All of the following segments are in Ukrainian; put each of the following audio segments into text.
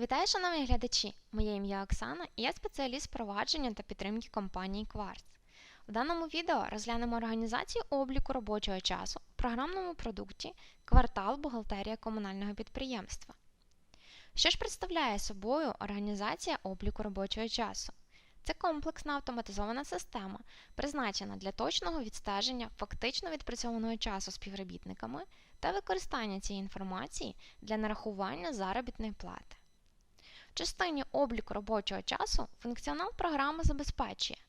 Вітаю, шановні глядачі! Моє ім'я Оксана і я спеціаліст впровадження та підтримки компанії Quartz. В даному відео розглянемо організацію обліку робочого часу в програмному продукті Квартал бухгалтерія комунального підприємства. Що ж представляє собою організація обліку робочого часу? Це комплексна автоматизована система, призначена для точного відстеження фактично відпрацьованого часу співробітниками та використання цієї інформації для нарахування заробітної плати. Частині обліку робочого часу функціонал програми забезпечує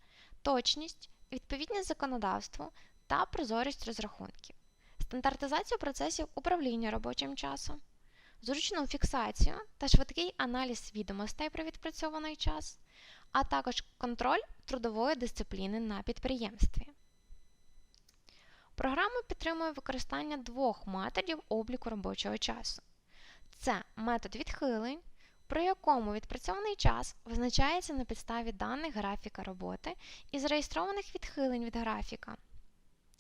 точність, відповідність законодавству та прозорість розрахунків, стандартизацію процесів управління робочим часом, зручну фіксацію та швидкий аналіз відомостей про відпрацьований час, а також контроль трудової дисципліни на підприємстві. Програма підтримує використання двох методів обліку робочого часу. Це метод відхилень, при якому відпрацьований час визначається на підставі даних графіка роботи і зареєстрованих відхилень від графіка.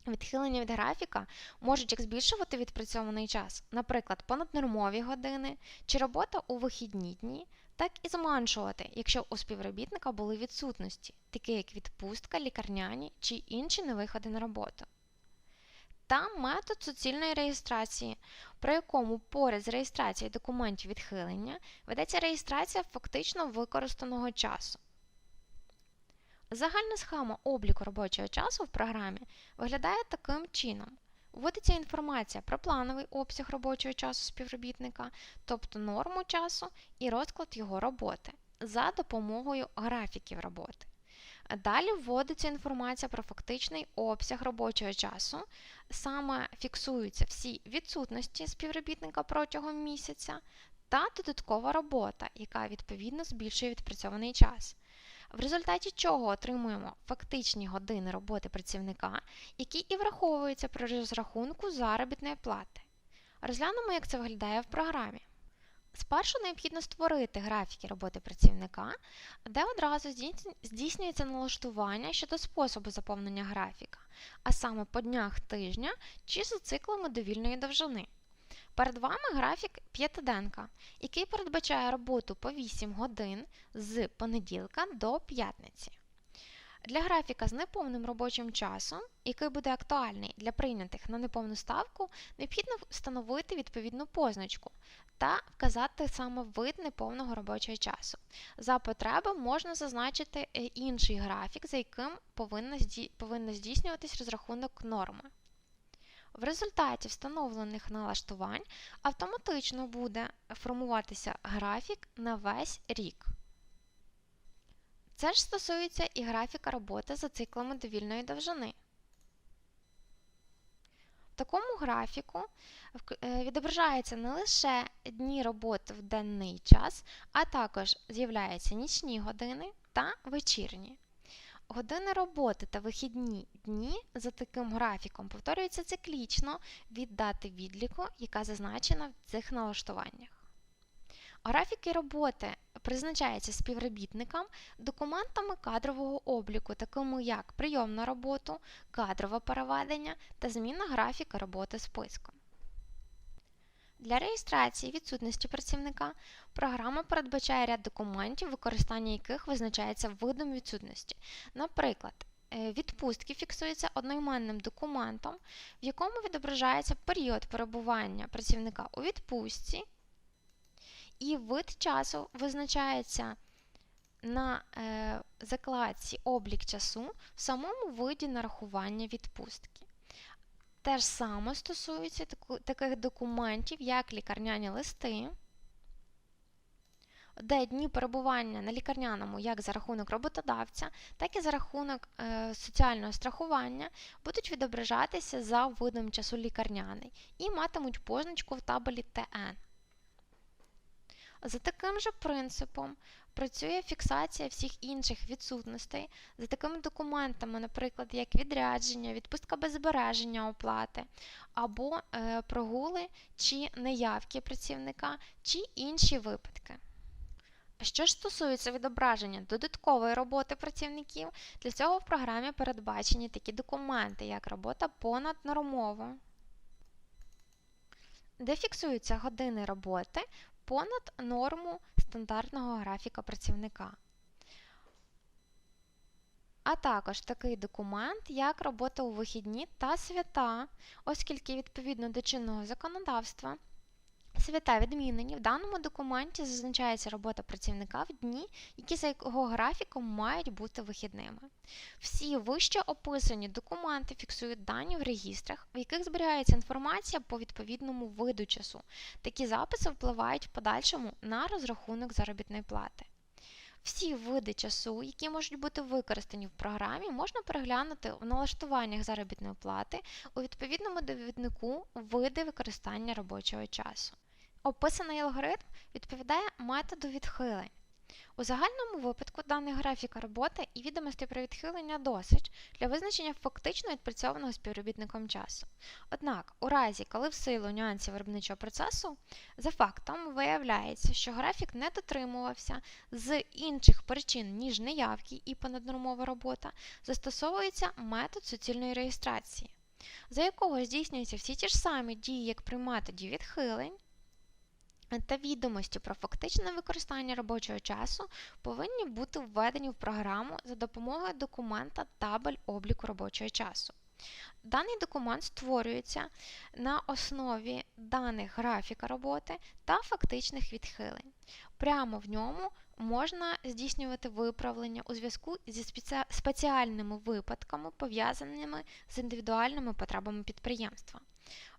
Відхилення від графіка можуть як збільшувати відпрацьований час, наприклад, понаднормові години чи робота у вихідні дні, так і зменшувати, якщо у співробітника були відсутності, такі як відпустка, лікарняні чи інші невиходи на роботу та метод суцільної реєстрації, при якому поряд з реєстрацією документів відхилення ведеться реєстрація фактично використаного часу. Загальна схема обліку робочого часу в програмі виглядає таким чином. Вводиться інформація про плановий обсяг робочого часу співробітника, тобто норму часу і розклад його роботи за допомогою графіків роботи. Далі вводиться інформація про фактичний обсяг робочого часу, саме фіксуються всі відсутності співробітника протягом місяця та додаткова робота, яка відповідно збільшує відпрацьований час. В результаті чого отримуємо фактичні години роботи працівника, які і враховуються при розрахунку заробітної плати. Розглянемо, як це виглядає в програмі. Спершу необхідно створити графіки роботи працівника, де одразу здійснюється налаштування щодо способу заповнення графіка, а саме по днях тижня чи за циклами довільної довжини. Перед вами графік п'ятиденка, який передбачає роботу по 8 годин з понеділка до п'ятниці. Для графіка з неповним робочим часом, який буде актуальний для прийнятих на неповну ставку, необхідно встановити відповідну позначку та вказати саме вид неповного робочого часу. За потреби можна зазначити е, інший графік, за яким повинно здійснюватись розрахунок норми. В результаті встановлених налаштувань автоматично буде формуватися графік на весь рік. Це ж стосується і графіка роботи за циклами довільної довжини. В такому графіку е, відображаються не лише дні роботи в денний час, а також з'являються нічні години та вечірні. Години роботи та вихідні дні за таким графіком повторюються циклічно від дати відліку, яка зазначена в цих налаштуваннях. Графіки роботи призначаються співробітникам документами кадрового обліку, такими як прийом на роботу, кадрове переведення та зміна графіка роботи списком. Для реєстрації відсутності працівника програма передбачає ряд документів, використання яких визначається видом відсутності. Наприклад, е, відпустки фіксуються одноіменним документом, в якому відображається період перебування працівника у відпустці і вид часу визначається на е, закладці облік часу в самому виді нарахування відпустки. Те ж саме стосується таких документів, як лікарняні листи, де дні перебування на лікарняному як за рахунок роботодавця, так і за рахунок е, соціального страхування будуть відображатися за видом часу лікарняний і матимуть позначку в табелі ТН. За таким же принципом працює фіксація всіх інших відсутностей за такими документами, наприклад, як відрядження, відпустка без збереження оплати, або е, прогули чи неявки працівника, чи інші випадки. Що ж стосується відображення додаткової роботи працівників, для цього в програмі передбачені такі документи, як робота понаднормово, де фіксуються години роботи понад норму стандартного графіка працівника. А також такий документ, як робота у вихідні та свята, оскільки відповідно до чинного законодавства свята відмінені, в даному документі зазначається робота працівника в дні, які за його графіком мають бути вихідними. Всі вище описані документи фіксують дані в регістрах, в яких зберігається інформація по відповідному виду часу. Такі записи впливають в подальшому на розрахунок заробітної плати. Всі види часу, які можуть бути використані в програмі, можна переглянути в налаштуваннях заробітної плати у відповідному довіднику види використання робочого часу. Описаний алгоритм відповідає методу відхилень. У загальному випадку даний графіка роботи і відомостей про відхилення досить для визначення фактично відпрацьованого співробітником часу. Однак, у разі, коли в силу нюансів виробничого процесу, за фактом виявляється, що графік не дотримувався з інших причин, ніж неявки і понаднормова робота, застосовується метод суцільної реєстрації, за якого здійснюються всі ті ж самі дії, як при методі відхилень та відомості про фактичне використання робочого часу повинні бути введені в програму за допомогою документа табель обліку робочого часу. Даний документ створюється на основі даних графіка роботи та фактичних відхилень. Прямо в ньому можна здійснювати виправлення у зв'язку зі спеціальними випадками, пов'язаними з індивідуальними потребами підприємства.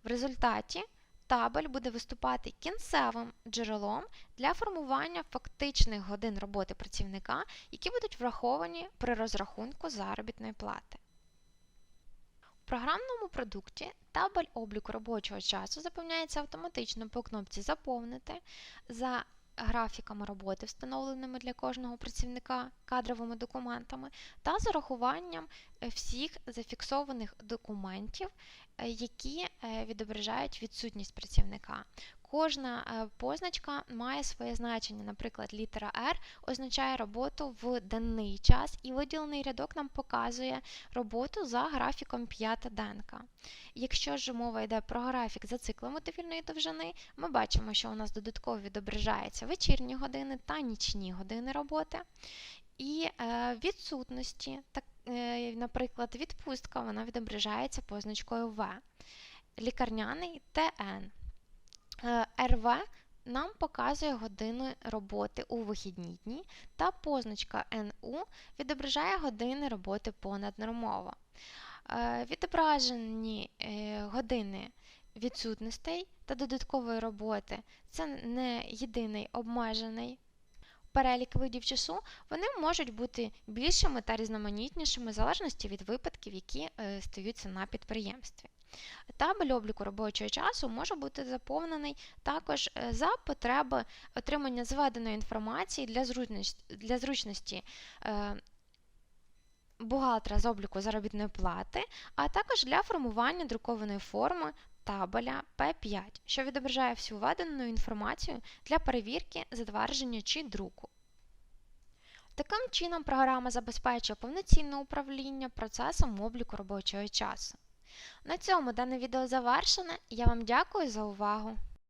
В результаті табель буде виступати кінцевим джерелом для формування фактичних годин роботи працівника, які будуть враховані при розрахунку заробітної плати. У програмному продукті табель обліку робочого часу заповняється автоматично по кнопці Заповнити за графіками роботи, встановленими для кожного працівника кадровими документами, та з урахуванням е, всіх зафіксованих документів, е, які е, відображають відсутність працівника. Кожна е, позначка має своє значення. Наприклад, літера R означає роботу в денний час, і виділений рядок нам показує роботу за графіком 5 денка. Якщо ж мова йде про графік за циклами довільної довжини, ми бачимо, що у нас додатково відображаються вечірні години та нічні години роботи. І е, відсутності, так, е, наприклад, відпустка, вона відображається позначкою В. Лікарняний ТН. Е, РВ нам показує години роботи у вихідні дні, та позначка НУ відображає години роботи понаднормово. Е, відображені е, години відсутностей та додаткової роботи це не єдиний обмежений. Перелік видів часу вони можуть бути більшими та різноманітнішими в залежності від випадків, які стаються на підприємстві. Табель обліку робочого часу може бути заповнений також е, за потреби отримання зведеної інформації для зручності, для зручності е, бухгалтера з обліку заробітної плати, а також для формування друкованої форми табеля P5, що відображає всю введену інформацію для перевірки, затвердження чи друку. Таким чином, програма забезпечує повноцінне управління процесом обліку робочого часу. На цьому дане відео завершене. Я вам дякую за увагу!